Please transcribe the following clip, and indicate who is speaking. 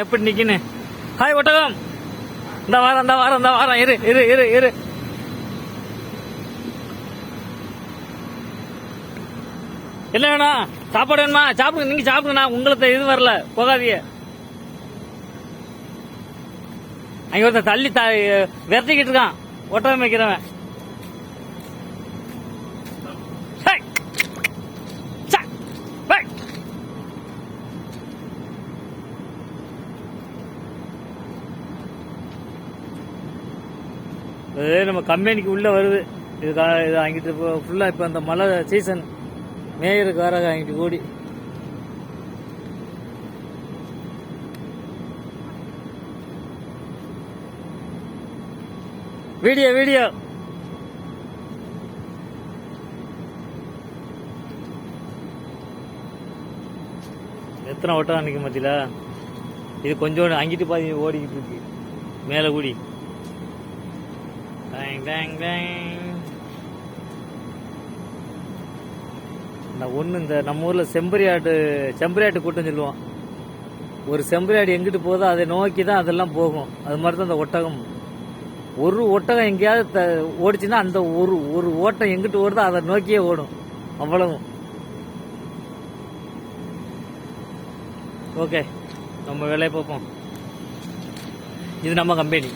Speaker 1: எப்படி நிக்கின்னு? ஹாய் ஒட்டகம். இந்த வாரம் இந்த வாரம் இந்த வாரம் இரு இரு இரு இரு. என்ன வேணும்? சாப்பாடு வேணுமா? சாப்பிடுங்க நீங்க சாப்பிடுங்கண்ணா. உங்களுக்கு இது வரல போகாதீங்க. அங்க ஒருத்தன் தள்ளி த விரட்டிக்கிட்டு இருக்கான். ஒட்டகம் வைக்கிறவன். இது நம்ம கம்பெனிக்கு உள்ள வருது. இது கா- இது வாங்கிட்டு ஃபுல்லாக இப்போ அந்த மழை சீசன் மேயருக்கு வர வாங்கிட்டு ஓடி. Video video. எத்தனை ஓட்டம் நிற்க மத்தியில? இது கொஞ்சோண்டு அங்கிட்டு பாதி ஓடிக்கிட்டு இருக்கு. மேலே கூடி. பேங் டேங் பேங் இந்த ஒன்று இந்த நம்ம ஊரில் செம்பரியாட்டு செம்பரியாட்டு கூட்டம் சொல்லுவோம். ஒரு செம்பரியாடு எங்கிட்டு போதோ அதை நோக்கி தான் அதெல்லாம் போகும். அது மாதிரி தான் அந்த ஒட்டகம். ஒரு ஒட்டகம் எங்கேயாவது த- ஓடிச்சுன்னா அந்த ஒரு ஒரு ஓட்டம் எங்கிட்டு ஓடுதோ அதை நோக்கியே ஓடும். அவ்வளவும். ஓகே நம்ம வேலையை பார்ப்போம். இது நம்ம கம்பெனி